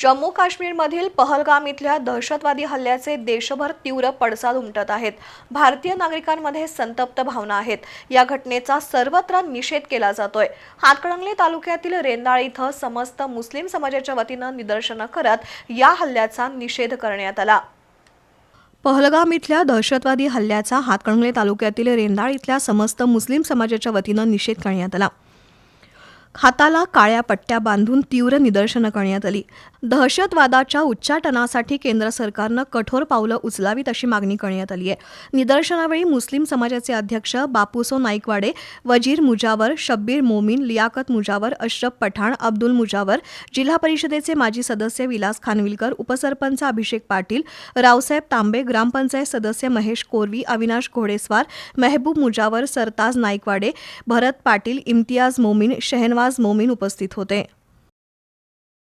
जम्मू काश्मीरमधील पहलगाम इथल्या दहशतवादी हल्ल्याचे देशभर तीव्र पडसाद उमटत आहेत. भारतीय नागरिकांमध्ये संतप्त भावना आहेत. या घटनेचा सर्वत्र निषेध केला जातोय. हातकणंगले तालुक्यातील रेंदाळ इथं समस्त मुस्लिम समाजाच्या वतीनं निदर्शनं करत या हल्ल्याचा निषेध करण्यात आला. पहलगाम इथल्या दहशतवादी हल्ल्याचा हातकणंगले तालुक्यातील रेंदाळ इथल्या समस्त मुस्लिम समाजाच्या वतीनं निषेध करण्यात आला. हाताला काळ्या पट्ट्या बांधून तीव्र निदर्शनं करण्यात आली. दहशतवादाच्या उच्चाटनासाठी केंद्र सरकारनं कठोर पावलं उचलावीत अशी मागणी करण्यात आली आहे निदर्शनावेळी मुस्लिम समाजाचे अध्यक्ष बापूसो नाईकवाडे वजीर मुजावर शब्बीर मोमीन लियाकत मुजावर अशरफ पठाण अब्दुल मुजावर जिल्हा परिषदेचे माजी सदस्य विलास खानविलकर उपसरपंच अभिषेक पाटील रावसाहेब तांबे ग्रामपंचायत सदस्य महेश कोरवी अविनाश घोडेस्वार मेहबूब मुजावर सरताज नाईकवाडे भरत पाटील इम्तियाज मोमीन शहनवाज मोमीन उपस्थित होते.